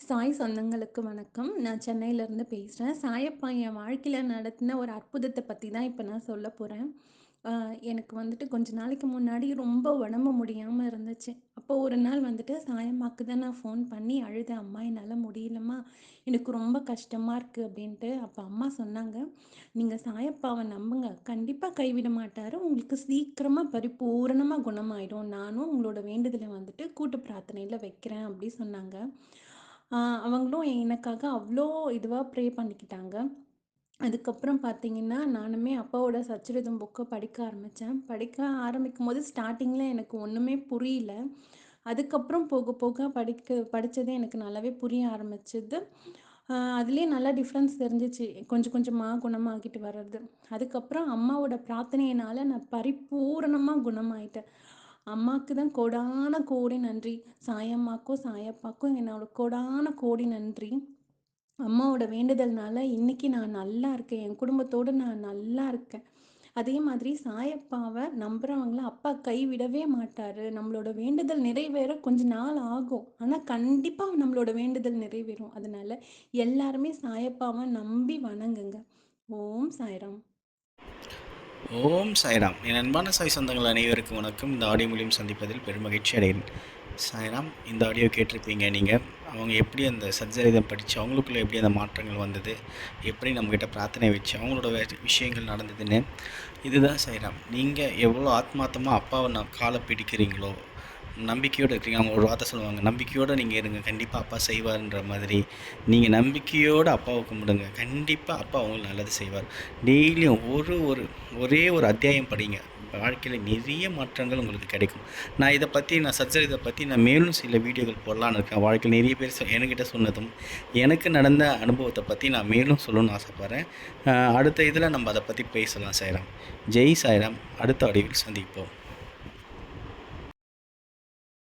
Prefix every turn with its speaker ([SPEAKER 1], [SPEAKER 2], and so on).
[SPEAKER 1] சாய் சொந்தங்களுக்கு வணக்கம். நான் சென்னையிலேருந்து பேசுகிறேன் சாயப்பா என் வாழ்க்கையில் நடத்தின ஒரு அற்புதத்தை பற்றி தான் இப்போ நான் சொல்ல போகிறேன் எனக்கு வந்துட்டு கொஞ்ச நாளைக்கு முன்னாடி ரொம்ப உடம்பு முடியாமல் இருந்துச்சு. அப்போ ஒரு நாள் வந்துட்டு சாயம்மாக்கு தான் நான் ஃபோன் பண்ணி அழுதேன். "அம்மா என்னால் முடியலம்மா. எனக்கு ரொம்ப கஷ்டமாக இருக்குது அப்படின்ட்டு. அப்போ அம்மா சொன்னாங்க, நீங்கள் சாயப்பாவை நம்புங்க. கண்டிப்பாக கைவிட மாட்டார் உங்களுக்கு சீக்கிரமாக பரிபூரணமாக குணமாயிடும். நானும் உங்களோட வேண்டுதலை வந்துட்டு கூட்டு பிரார்த்தனையில் வைக்கிறேன்" அப்படி சொன்னாங்க. அவங்களும் எனக்காக அவ்வளோ இதுவா ப்ரே பண்ணிக்கிட்டாங்க. அதுக்கப்புறம் பார்த்தீங்கன்னா, நானுமே அப்பாவோட சச்சரிதம் புக்க படிக்க ஆரம்பிச்சேன். படிக்க ஆரம்பிக்கும்போது ஸ்டார்ட்டிங்ல எனக்கு ஒண்ணுமே புரியல. அதுக்கப்புறம் போக போக படிக்க படிச்சது எனக்கு நல்லாவே புரிய ஆரம்பிச்சது. அ அதிலயே நல்லா டிஃப்ரென்ஸ் தெரிஞ்சுச்சு. கொஞ்சம் கொஞ்சமா குணமாகிட்டு வர்றது. அதுக்கப்புறம் அம்மாவோட பிரார்த்தனையினால நான் பரிபூரணமா குணமாயிட்டேன். அம்மாக்கு தான் கோடான கோடி நன்றி. சாயம்மாக்கும், சாயப்பாக்கும் என்னோட கோடான கோடி நன்றி. அம்மாவோட வேண்டுதல்னால இன்னைக்கு நான் நல்லா இருக்கேன். என் குடும்பத்தோடு நான் நல்லா இருக்கேன். அதே மாதிரி சாயப்பாவை நம்புறவங்கள அப்பா கைவிடவே மாட்டாரு. நம்மளோட வேண்டுதல் நிறைவேற கொஞ்ச நாள் ஆகும். ஆனால் கண்டிப்பாக நம்மளோட வேண்டுதல் நிறைவேறும். அதனால எல்லாருமே சாயப்பாவை நம்பி வணங்குங்க. ஓம் சாய்ராம்.
[SPEAKER 2] ஓம் சாய்ராம். என் அன்பான சாய் சொந்தங்கள் அனைவருக்கும் வணக்கம். இந்த ஆடியோ மூலியம் சந்திப்பதில் பெருமகிழ்ச்சி அடைகிறேன். சாய்ராம் இந்த ஆடியோ கேட்டிருப்பீங்க நீங்கள் அவங்க எப்படி அந்த சச்சரிதம் படித்து அவங்களுக்குள்ளே எப்படி அந்த மாற்றங்கள் வந்தது எப்படி நம்மக்கிட்ட பிரார்த்தனை வச்சு அவங்களோட விஷயங்கள் நடந்ததுன்னு. இதுதான் சாய்ராம். நீங்கள் எவ்வளோ ஆத்மார்த்தமாக அப்பாவை நான் காலை பிடிக்கிறீங்களோ நம்பிக்கையோடு இருக்கீங்க. அவங்க ஒரு வார்த்தை சொல்லுவாங்க. நம்பிக்கையோடு நீங்கள் இருங்க. கண்டிப்பாக அப்பா செய்வார்ன்ற மாதிரி. நீங்கள் நம்பிக்கையோடு அப்பாவை கும்பிடுங்க. கண்டிப்பாக அப்பா அவங்களுக்கு நல்லது செய்வார். டெய்லியும் ஒரு ஒரு ஒரே ஒரு அத்தியாயம் படிங்க. வாழ்க்கையில் நிறைய மாற்றங்கள் உங்களுக்கு கிடைக்கும். நான் இதை பற்றி நான் சச்சரிதை பற்றி நான் மேலும் சில வீடியோக்கள் போடலான்னு இருக்கேன். வாழ்க்கையில் நிறைய பேர் என்கிட்ட சொன்னதும் எனக்கு நடந்த அனுபவத்தை பற்றி நான் மேலும் சொல்லணும்னு ஆசைப்பட்றேன். அடுத்த இதில் நம்ம அதை பற்றி பேசலாம் சாய்ராம் ஜெய் சாய்ராம். அடுத்த அடிவில் சந்திப்போம்.